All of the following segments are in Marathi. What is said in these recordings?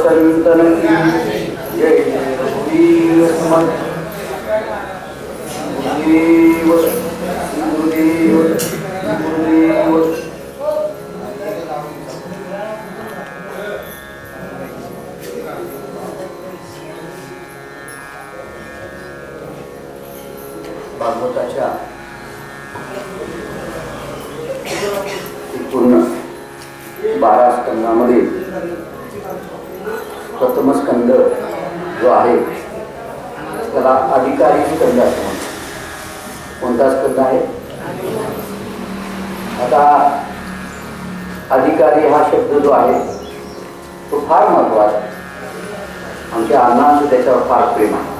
وسلم تنزيلا يا إلهي ربي फार महत्वाचं आहे. आमच्या अण्णांचं त्याच्यावर फार प्रेम आहे.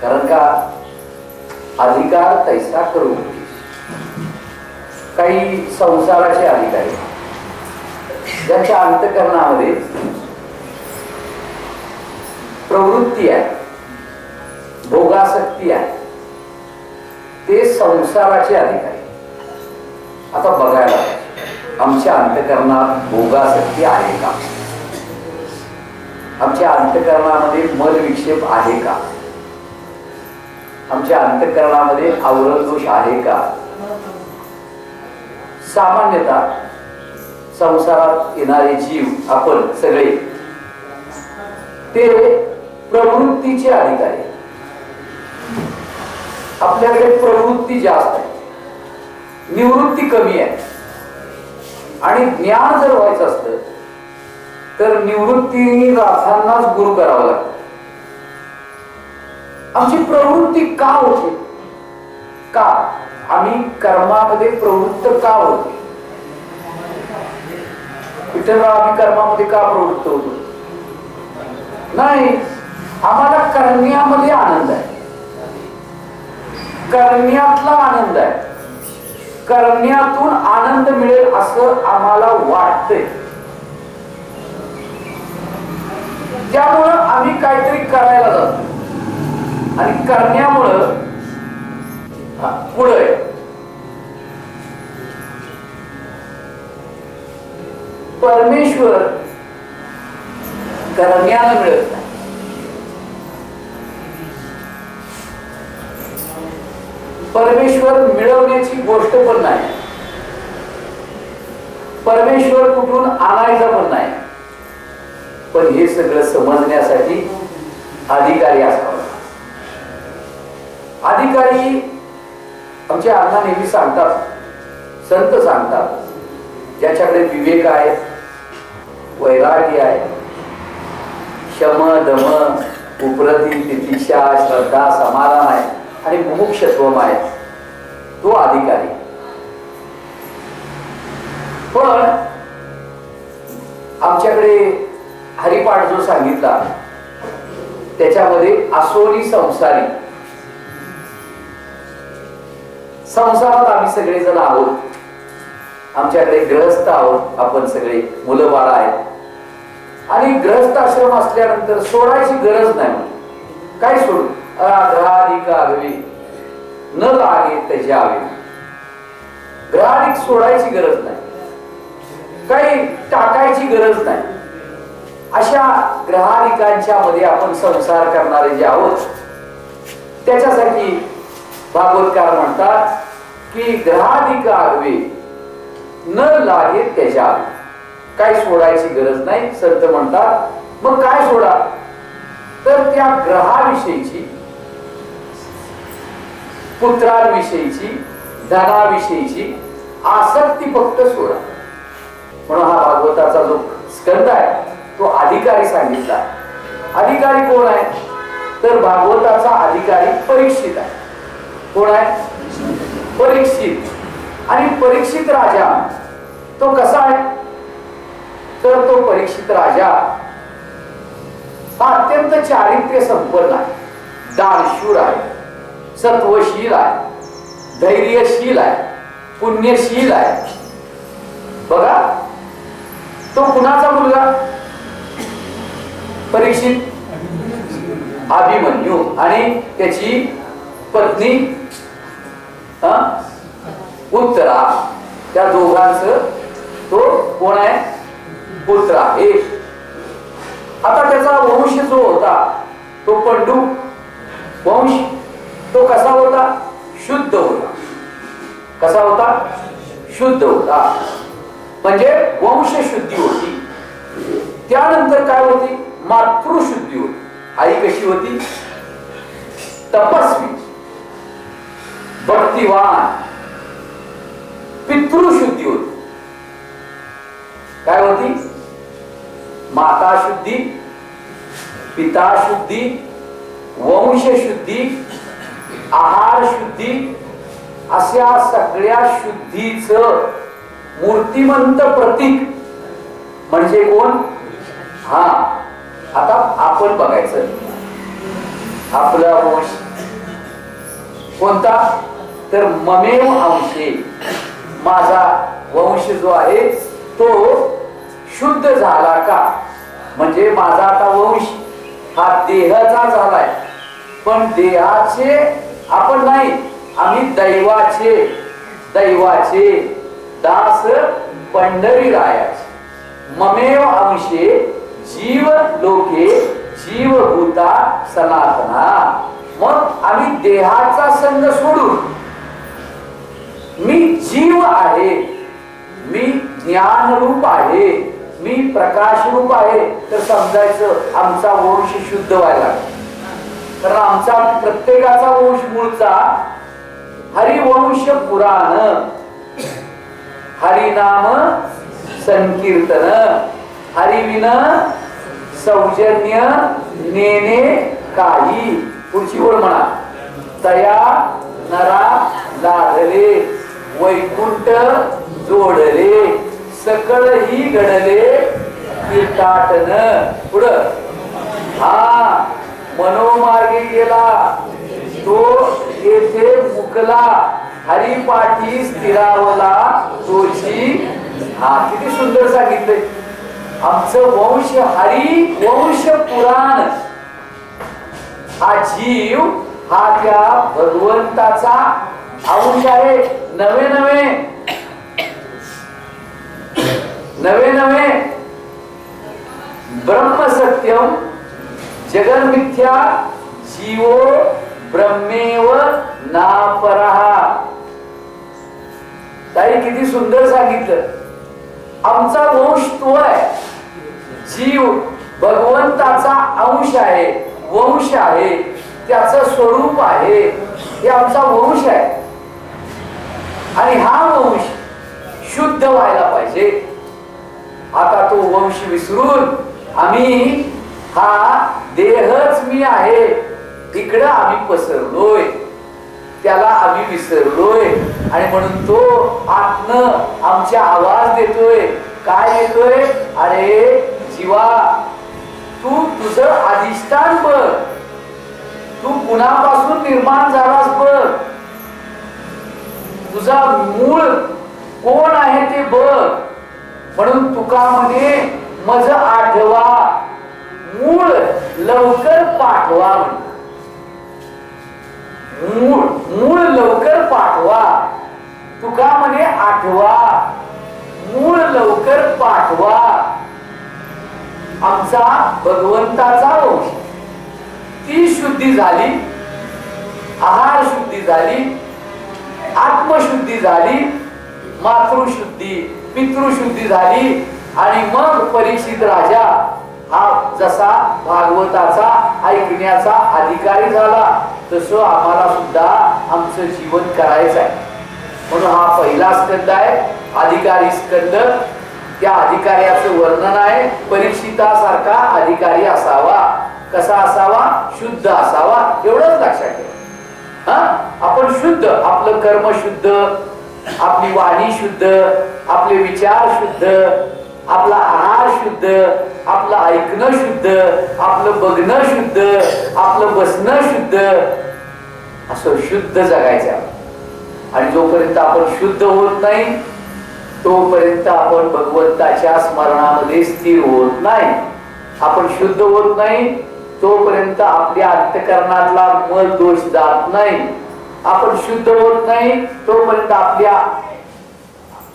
कारण का अधिकार तैसा करू काही संसाराचे अधिकारी ज्यांच्या अंतकरणामध्ये प्रवृत्ती आहे भोगासक्ती आहे ते संसाराचे अधिकारी. आता बघायला पाहिजे. आमच्या अंतकरणात भोगासक्ती आहे का? आमच्या अंतकरणामध्ये मल विक्षेप आहे का? आमच्या अंतकरणामध्ये आवरण दोष आहे का? सामान्यतः संसारात येणारे जीव आपण सगळे ते प्रवृत्तीचे अधिकारी आपल्याकडे प्रवृत्ती जास्त आहे. निवृत्ती कमी आहे. आणि ज्ञान जर व्हायचं असतं तर निवृत्ती रासांनाच गुरु करावा लागतो. आमची प्रवृत्ती का होते? का? आम्ही कर्मामध्ये प्रवृत्त का होते? विठ्ठलराव आम्ही कर्मामध्ये का प्रवृत्त होतो? नाही आम्हाला करण्यामध्ये आनंद आहे. करण्यातला आनंद आहे. करण्यातून आनंद मिळेल असं आम्हाला वाटतंय. त्यामुळं आम्ही काहीतरी करायला जातो. आणि करण्यामुळं पुढे परमेश्वर करण्याला मिळत नाही. परमेश्वर मिळवण्याची गोष्ट पण नाही. परमेश्वर कुठून आणायचा पण नाही. पण हे सगळं समजण्यासाठी अधिकारी असावा. अधिकारी आमच्या अण्णा नेहमी सांगतात संत सांगतात ज्याच्याकडे विवेक आहे वैराग्य आहे शम दम उपरती तितिक्षा श्रद्धा समाधान आणि मुमुक्षत्वम आहे तो अधिकारी. पण आमच्याकडे हरिपाठ जो सांगितला त्याच्यामध्ये असोरी संसारी. संसारात आम्ही सगळे जण आहोत. आमच्याकडे ग्रहस्थ आहोत. आपण सगळे मुलं बाळा आहेत. आणि ग्रहस्थ आश्रम असल्यानंतर सोडायची गरज नाही. काय सोडू? ग्रहाधिक आगवी न लागे त्याची ग्रहाधिक सोडायची गरज नाही. काही टाकायची गरज नाही. अशा ग्रहाधिकांच्या मध्ये आपण संसार करणारे जे आहोत त्याच्यासाठी भागवतकार म्हणतात की ग्रहाधिक आगवे न लागे त्याच्या काय सोडायची गरज नाही संत म्हणतात. मग काय सोडा? तर त्या ग्रहाविषयीची पुत्रांविषयीची धनाविषयीची आसक्ती फक्त सोडा म्हणून हा भागवताचा जो स्कंद आहे तो अधिकारी सांगितला. अधिकारी कोण आहे? तर भागवताचा अधिकारी परीक्षित आहे. कोण आहे? परीक्षित. आणि परीक्षित राजा तो कसा आहे? तर तो परीक्षित राजा हा अत्यंत चारित्र्य संपन्न आहे. दानशूर आहे. सत्वशील आहे. धैर्यशील आहे. पुण्यशील आहे. बघा. तो कुणाचा मुलगा? परीक्षित? अभिमन्यू. आणि त्याची पत्नी? उत्तरा त्या दोघांच तो कोण आहे? पुत्र आहे. आता त्याचा वंश जो होता तो पंडू? वंश? तो कसा होता? शुद्ध होता. कसा होता? शुद्ध होता. म्हणजे वंश शुद्धी होती. त्यानंतर काय होती? मातृशुद्धी होती. आई कशी होती? तपस्वी. भक्तिवान. पितृशुद्धी होती. काय होती? माता शुद्धी पिता शुद्धी वंश शुद्धी आहार शुद्धी अशा सगळ्या शुद्धीच मूर्तिमंत प्रतीक म्हणजे कोण? हा आता आपण बघायचं. आपला वंश. कोणता? तर ममेव अंशे. माझा वंश जो आहे तो शुद्ध झाला का? म्हणजे माझा आता वंश हा देहाचा झालाय. पण देहाचे आपण नाही आम्ही दैवाचे दैवाचे दास पंढरी रायाचे ममेव अंशे जीव लोके जीवभूता सनातना मग आम्ही देहाचा संघ सोडून मी जीव आहे मी ज्ञान रूप आहे मी प्रकाश रूप आहे तर समजायचं आमचा वंश शुद्ध व्हायला लागला. कारण आमचा प्रत्येकाचा वंश मूळचा हरिवंश पुराण. हरिनाम संकीर्तन. हरिविन सौजन्य नेने काही. पुढची ओळ म्हणा. तया नरा लादले वैकुंठ जोडले सकळ ही घडले कीटाटन. पुढं. हा मनो येथे मुकला. हरिपाठी स्थिरावला तोची हा किती सुंदर सांगितलंय. आमचं वंश हरी वंश पुराण. हा जीव हा त्या भगवंताचा अंश आहे. नवे नवे. नवे नवे. ब्रह्मसत्यम जगन्मिथ्या जीवो ब्रह्मेव नापरहा ताई किती सुंदर सांगितलं. आमचा वंश तो आहे. जीव भगवंताचा अंश आहे वंश आहे त्याचं स्वरूप आहे. हे आमचा वंश आहे. आणि हा वंश शुद्ध व्हायला पाहिजे. आता तो वंश विसरून आम्ही हा देहच मी आहे. इकडं आम्ही पसरलोय. त्याला आम्ही विसरलोय. आणि म्हणून तो आत्म आमच्या आवाज देतोय. काय येतोय अरे जीवा तू तुझ अधिष्ठान बघ. तू कुणापासून निर्माण झालास बघ. तुझा मूळ कोण आहे ते बघ. म्हणून तुका म्हणे मज आठवा मूळ लवकर पाठवा मूळ मूळ लवकर पाठवा. तुका म्हणे आठवा. मूळ लवकर पाठवा. आमचा भगवंताचा वंश. ती शुद्धी झाली आहार शुद्धी झाली आत्मशुद्धी झाली मातृशुद्धी पितृशुद्धी झाली आणि मग परीक्षित राजा हा जसा भागवताचा ऐकण्याचा अधिकारी झाला. तसं आम्हाला सुद्धा आमचं जीवन करायचं आहे. म्हणून हा पहिला स्कंद आहे अधिकारी स्कंद. त्या अधिकार्याचं वर्णन आहे परीक्षितासारखा अधिकारी असावा कसा असावा? शुद्ध असावा एवढंच लक्षात ठेवा. हा? आपण शुद्ध आपलं कर्म शुद्ध आपली वाणी शुद्ध आपले विचार शुद्ध आपला आहार शुद्ध आपलं ऐकणं शुद्ध आपलं बघणं शुद्ध आपलं बसणं शुद्ध. असं शुद्ध जगायचं आणि जोपर्यंत आपण शुद्ध होत नाही तोपर्यंत आपण भगवंताच्या स्मरणामध्ये स्थिर होत नाही. आपण शुद्ध होत नाही तोपर्यंत आपल्या अंतकरणातला मल दोष जात नाही. आपण शुद्ध होत नाही तोपर्यंत आपल्या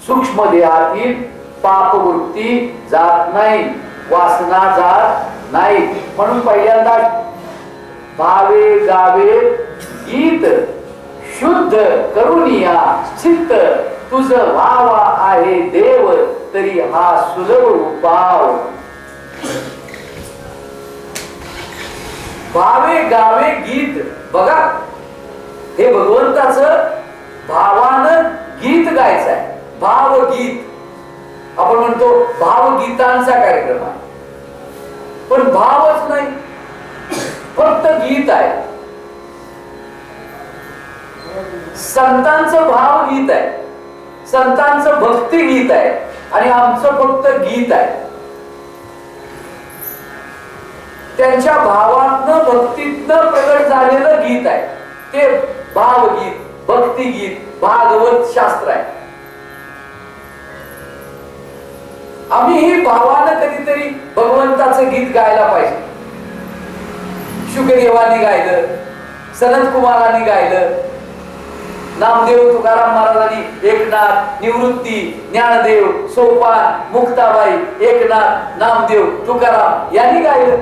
सूक्ष्म देहातील पापवृत्ती जात नाही वासना जात नाही. म्हणून पहिल्यांदा भावे गावे गीत शुद्ध करुनिया चित्त तुझ व्हावा आहे देव तरी हा सुलभ उपाव. भावे गावे गीत बघा. हे भगवंताचं भावानं गीत गायचं आहे. भावगीत. आपण म्हणतो भावगीतांचा कार्यक्रम आहे. पण भावच नाही. फक्त गीत आहे. संतांचं भावगीत आहे. संतांचं भक्ती गीत आहे. आणि आमचं फक्त गीत आहे. त्यांच्या भावातनं भक्तीतनं प्रगट झालेलं गीत आहे. ते भावगीत भक्तिगीत भागवत शास्त्र आहे. आम्हीही भावानं कधीतरी भगवंताचं गीत गायला पाहिजे. शुकदेवानी गायलं सनत कुमारांनी गायलं नामदेव तुकाराम महाराजांनी एकनाथ निवृत्ती ज्ञानदेव सोपान मुक्ताबाई एकनाथ नामदेव तुकाराम यांनी गायलं.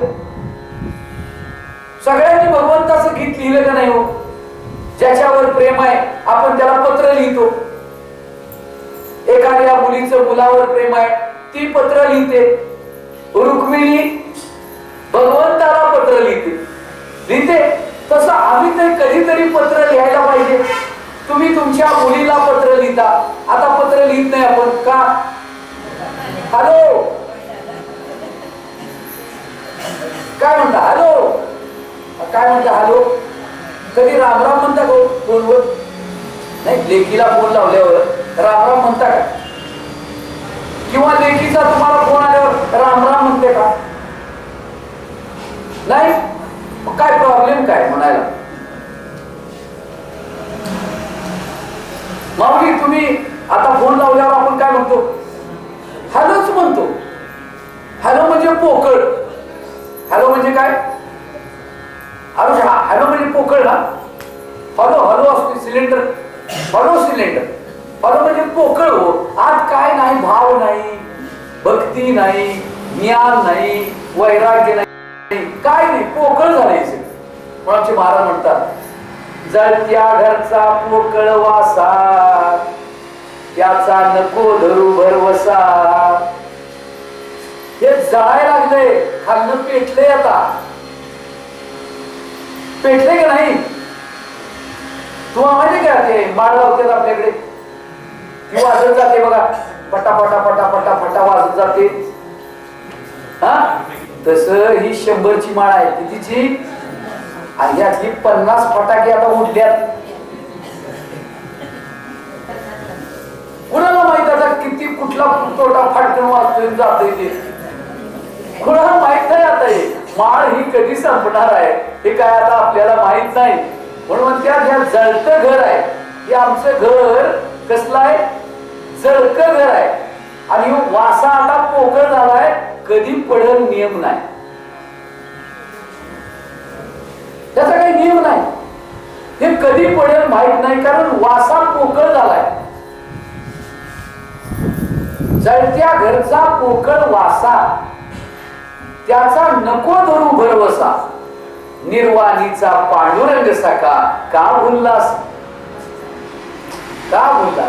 सगळ्यांनी भगवंताचं गीत लिहिलं का नाही हो? ज्याच्यावर प्रेम आहे आपण त्याला पत्र लिहितो. एखाद्या मुलीचं मुलावर प्रेम आहे ती पत्र लिहिते. रुक्मिणी भगवंताला पत्र लिहिते. लिहिते तसं आम्ही तर कधीतरी पत्र लिहायला पाहिजे. तुम्ही तुमच्या मुलीला पत्र लिहिता. आता पत्र लिहित नाही आपण. का? हॅलो. काय म्हणता? हॅलो. काय म्हणता? हॅलो. कधी राम राम म्हणता का हो? फोनवर नाही लेकीला फोन लावल्यावर. राम राम म्हणता का? किंवा लेकीचा तुम्हाला फोन आल्यावर राम राम म्हणते का? नाही? काय प्रॉब्लेम काय म्हणायला? माऊली तुम्ही आता फोन लावल्यावर आपण काय म्हणतो? हॅलोच म्हणतो. हॅलो म्हणजे पोकळ. हॅलो म्हणजे काय? अरे हा हॅलो म्हणजे पोकळ ना? हॅलो हॅलो असतो सिलेंडर. Hollow cylinder. हॅलो म्हणजे पोकळ हो आज काय नाही भाव नाही भक्ती नाही ज्ञान नाही वैराग्य नाही काय नाही पोकळ झालायचे म्हणून महाराज म्हणतात जळत्या घरचा पोकळ वासा त्याचा नको धरू भरवसा. हे जळायला लागले खाल्लं पेटले आता. पेटले का नाही? तुम्हाला माहिती का ते माळ लावतात आपल्याकडे ती वाजत जाते बघा. पटा पटा पटा पटा पटा वाजत जाते. हा? तस ही शंभरची माळ आहे. कितीची? आणि यातली पन्नास फटाके आता उडल्यात. कुणाला माहीत आता किती कुठला तोटा फाटकन वाजतोय जातोय ते? कुणाला माहीत नाही आता हे. माळ ही कधी संपणार आहे? हे काय आता आपल्याला माहीत नाही. म्हणून त्या ज्या जळतं घर आहे. हे आमचं घर कसलं आहे? जळक घर आहे आणि वासा आता पोकळ झालाय कधी पडल नियम नाही. त्याचा काही नियम नाही. हे कधी पडेल माहीत नाही कारण वासा पोकळ झालाय. जळत्या घरचा पोकळ वासा त्याचा नको धरू भरवसा. निर्वाणीचा पांडुरंग सका का भुललास? का भुलला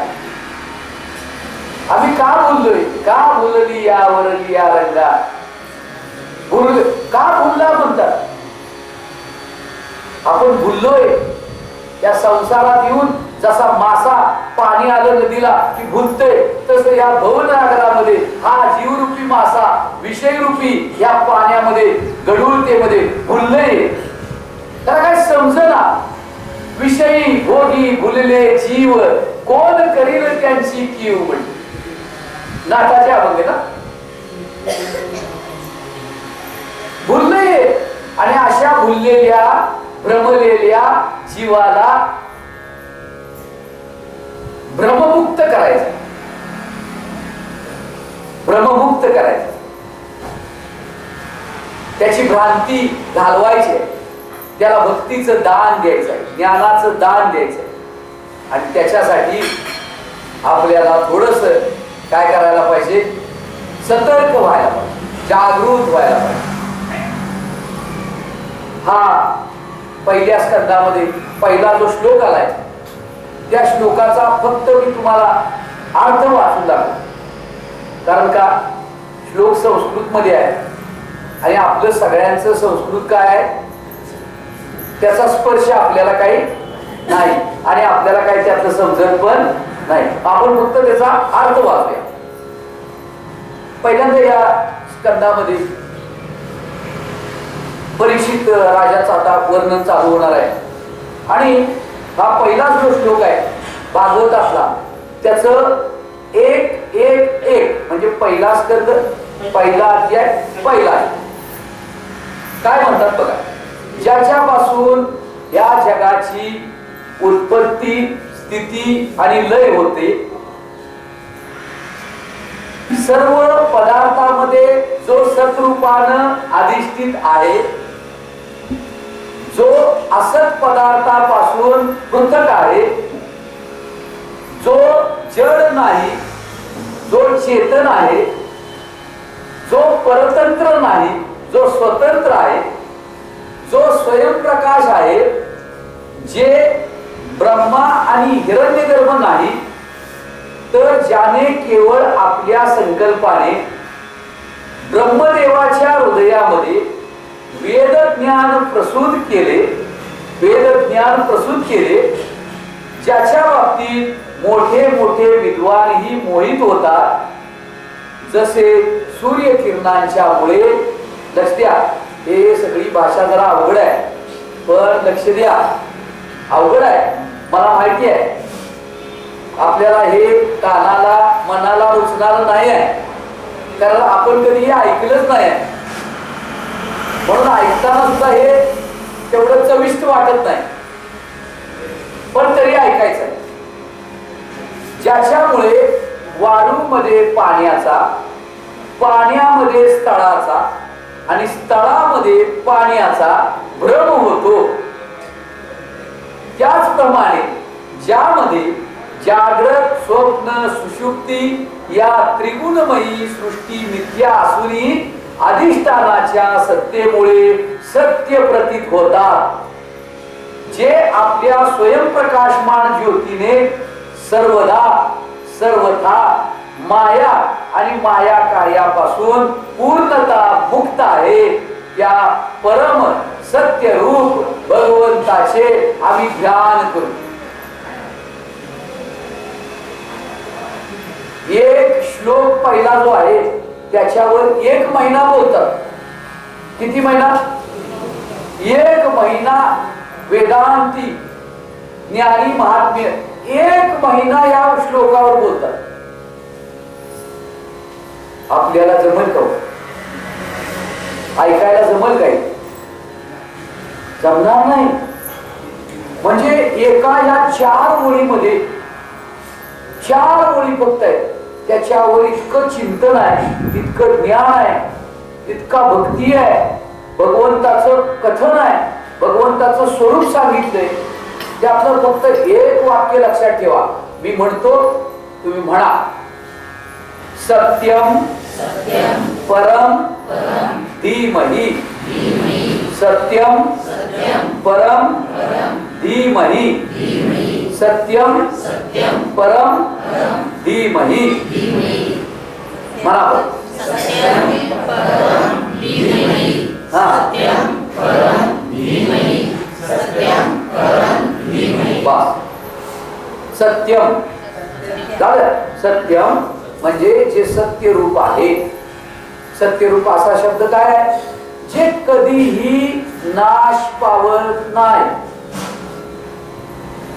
आम्ही का बोललोय? का बोलली या वरली या रंगा बोल का भुलला म्हणतात? आपण भुललोय या संसारात येऊन जसा मासा पाणी आलं नदीला की भुलते तसं या भवनागरामध्ये हा जीवरूपी मासा विषयरूपी या पाण्यामध्ये गडुळतेमध्ये भुललंय. त्याला काय समजना विषयी भोगी भुलले जीव. कोण करील त्यांची कीव म्हणजे नाटाच्या अभंग ना भुलले आणि अशा भुललेल्या भ्रमलेल्या जीवाला भ्रममुक्त करायचं भ्रममुक्त करायचं त्याची भ्रांती घालवायची आहे. त्याला भक्तीचं दान द्यायचं आहे ज्ञानाचं दान द्यायचं आहे. आणि त्याच्यासाठी आपल्याला थोडस काय करायला पाहिजे? सतर्क व्हायला पाहिजे. जागृत व्हायला पाहिजे. हा पहिल्या स्कंदामध्ये पहिला जो श्लोक आलाय त्या श्लोकाचा फक्त मी तुम्हाला अर्थ वाचून दाखवतो. कारण का? श्लोक संस्कृत मध्ये आहे. आणि आपलं सगळ्यांचं संस्कृत काय आहे? त्याचा स्पर्श आपल्याला काही नाही. आणि आपल्याला काही त्यातलं समजत पण नाही आपण फक्त त्याचा अर्थ वाचूया. पहिल्यांदा या स्कंदामध्ये परीक्षित राजाचा आता वर्णन चालू होणार आहे. आणि हा पहिलाच जो श्लोक आहे भागवत असला त्याच एक एक एक म्हणजे पहिला स्कंद पहिला अध्याय पहिला काय म्हणतात बघा? ज्याच्यापासून या जगाची उत्पत्ती स्थिती आणि लय होते. सर्व पदार्थामध्ये जो सतरूपानं अधिष्ठित आहे जो असत पदार्थापासून पृथक आहे जो जड नाही जो चेतन आहे जो परतंत्र नाही जो स्वतंत्र आहे जो स्वयंप्रकाश आहे जे ब्रह्मा आणि हिरण्यगर्भ नाही तर ज्याने केवळ आपल्या संकल्पाने ब्रह्मदेवाच्या हृदयामध्ये वेद ज्ञान प्रसूत केले वेद ज्ञान प्रसूत केले ज्याच्या बाबतीत मोठे मोठे विद्वानही मोहित होतात. जसे सूर्यकिरणांच्या मुळे लक्ष द्या हे सगळी भाषा जरा अवघड आहे पण लक्ष द्या अवघड आहे. मला माहिती आहे. आपल्याला हे कानाला मनाला रुचणार नाही आहे कारण आपण कधी हे ऐकलंच नाही. आहे म्हणून ऐकताना सुद्धा हे तेवढं चविष्ट वाटत नाही. पण तरी ऐकायचं आहे. ज्याच्यामुळे वाळूमध्ये पाण्याचा पाण्यामध्ये स्थळाचा आणि स्थळामध्ये पाण्याचा भ्रम होतो. त्याचप्रमाणे ज्यामध्ये जागृत स्वप्न सुषुप्ती या त्रिगुणमयी सृष्टी मिथ्या असूनही अधिष्ठानाच्या सत्तेमुळे सत्य प्रतीत होतात. जे आपल्या स्वयंप्रकाशमान ज्योतीने सर्वदा सर्वथा माया आणि माया कार्यापासून पूर्णता मुक्त आहे. त्या परम सत्य रूप भगवंताचे आम्ही ध्यान करू एक श्लोक पहिला जो आहे त्याच्यावर एक महिना बोलतात. किती महिना? एक महिना वेदांती ज्ञानी महात्म्य एक महिना या श्लोकावर बोलतात. आपल्याला जमल का हो? ऐकायला जमल काही? जमणार नाही. म्हणजे एका या चार ओळीमध्ये चार ओळी फक्त आहेत. त्याच्यावर इतकं चिंतन आहे इतकं ज्ञान आहे इतका भक्ती आहे. भगवंताचं कथन आहे भगवंताचं स्वरूप सांगितलंय. त्यातलं फक्त एक वाक्य लक्षात ठेवा. मी म्हणतो तुम्ही म्हणा. सत्यम परम धीमही। सत्यम परम धीमही। सत्यम परम धीमही। बस सत्यम झालं सत्यम म्हणजे जे सत्य रूप आहे सत्य रूप असा शब्द काय आहे? जे कधीही नाश पावत नाही.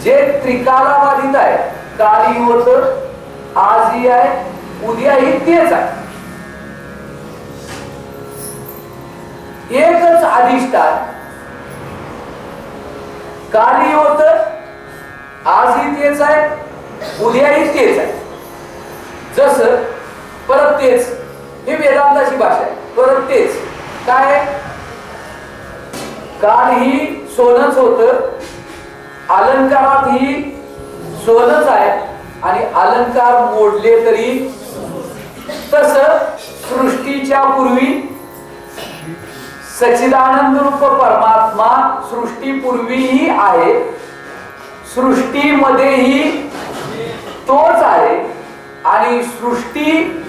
जे त्रिकाला बाधित आहे काली होत आजही आहे उद्याही तेच आहे. एकच अधिष्ठान. काली होत आजही तेच आहे उद्याही तेच आहे. जस परत तेच. ही वेदांताची भाषा आहे. परत तेच. काय काल ही सोनच होत अलंकारात ही सोनच आहे. आणि अलंकार मोडले तरी तस सृष्टीच्या पूर्वी सचिदानंद रूप परमात्मा सृष्टीपूर्वीही आहे. सृष्टीमध्येही तोच आहे. आणि सृष्टी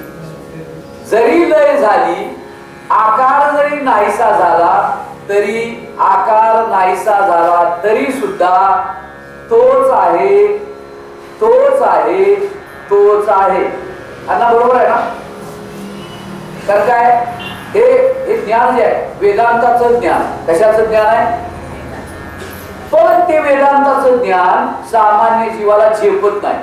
जरी लय झाली आकार जरी नाहीसा झाला तरी आकार नाहीसा झाला तरी सुद्धा तोच आहे तोच आहे तोच आहे. अण्णा बरोबर आहे ना? तर काय? हे हे ज्ञान जे आहे वेदांताचं ज्ञान. कशाचं ज्ञान आहे? पण ते वेदांताचं ज्ञान सामान्य जीवाला झेपत नाही.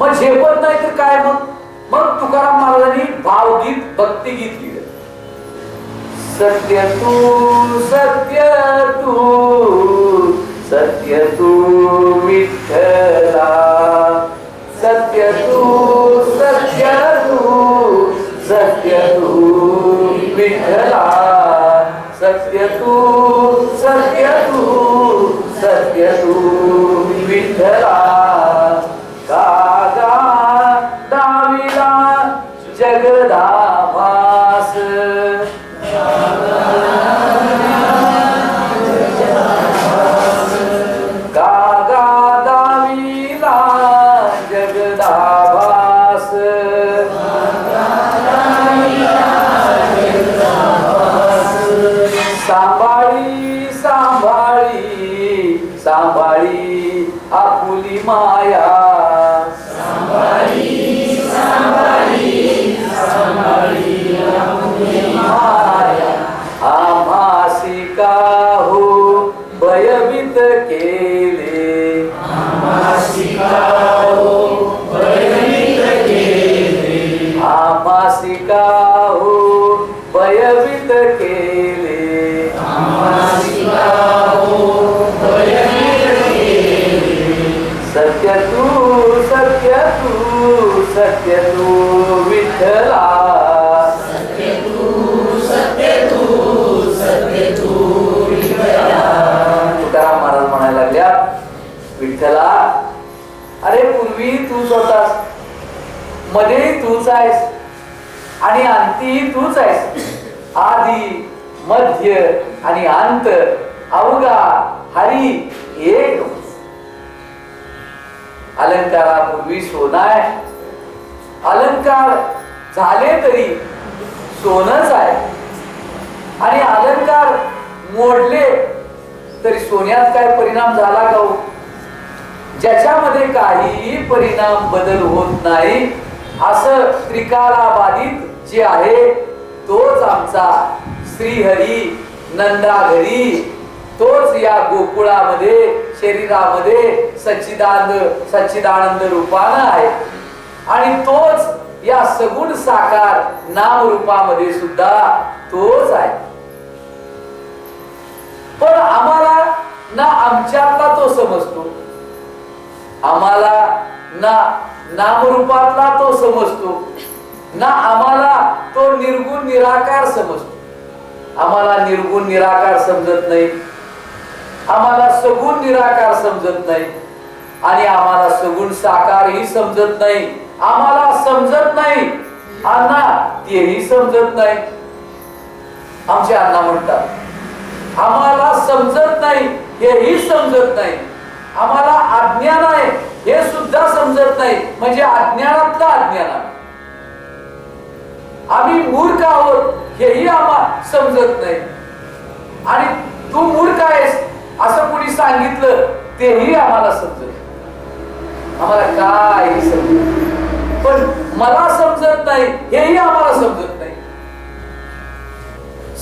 मग झेपत नाही तर काय मग? मग तुकाराम महाराजांनी भावगीत भक्तिगीत लिहिलं. सत्य तू सत्य तू सत्य तू विठ्ठला सत्य तू सत्य तू सत्य तू विठ्ठला सत्य तू सत्य तू सत्य तू 大法师。भयभीत केले. सत्य तू सत्य तू सत्य तू विठ्ठला. तुकाराम महाराज म्हणायला लागल्या विठ्ठला अरे पूर्वी तूच होतासमध्ये तूच आहेस आणि अंती तूच आहेस. आधी मध्य आणि अंत अवघा हरी एक. अलंकारापूर्वी सोना आहे. अलंकार झाले तरी सोनच आहे. आणि अलंकार मोडले तरी सोन्यात काय परिणाम झाला का हो? ज्याच्यामध्ये काहीही परिणाम बदल होत नाही असं त्रिकालाबाधित जे आहे तोच आमचा श्रीहरी नंदाघरी. तोच या गोकुळामध्ये शरीरामध्ये सच्चिदानंद सच्चिदानंद रूपानं आहे. आणि तोच या सगुण साकार नाम रूपामध्ये सुद्धा तोच आहे. पण आम्हाला ना आमच्यातला तो समजतो. आम्हाला ना नामरूपातला तो समजतो. ना आम्हाला तो निर्गुण निराकार समजतो. आम्हाला निर्गुण निराकार समजत नाही. आम्हाला सगुण निराकार समजत नाही. आणि आम्हाला सगुण साकारही समजत नाही. आम्हाला समजत नाही. अण्णा तेही समजत नाही. आमचे अण्णा म्हणतात आम्हाला समजत नाही हेही समजत नाही. आम्हाला अज्ञान आहे हे सुद्धा समजत नाही. म्हणजे अज्ञानातलं अज्ञान आहे आम्ही मूर्ख आहोत हेही आम्हाला समजत नाही. आणि तू मूर्ख आहेस असं कुणी सांगितलं तेही आम्हाला समजत आम्हाला काही समजत पण मला समजत नाही हेही आम्हाला समजत नाही.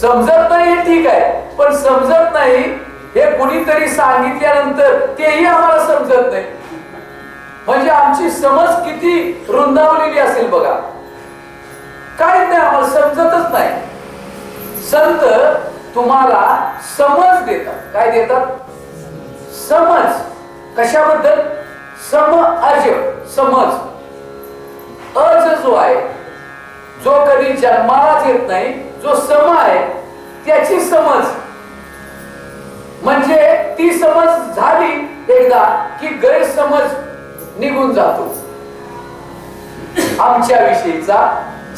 समजत नाही हे ठीक आहे पण समजत नाही हे कुणीतरी सांगितल्यानंतर तेही आम्हाला समजत नाही. म्हणजे आमची समज किती रुंदावलेली असेल बघा. काय नाही आम्हाला समजतच नाही. संत तुम्हाला समज देतात. काय देतात? समज. कशाबद्दल? सम अज समज. अज जो आहे जो कधी जन्मालाच येत नाही जो सम आहे त्याची समज. म्हणजे ती समज झाली एकदा की गैरसमज निघून जातो. आमच्या विषयीचा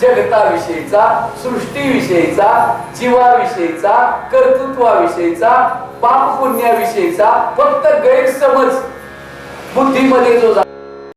जगताविषयीचा सृष्टीविषयीचा जीवाविषयीचा कर्तृत्वाविषयीचा पाप पुण्याविषयीचा फक्त गैरसमज बुद्धीमध्ये जो झाला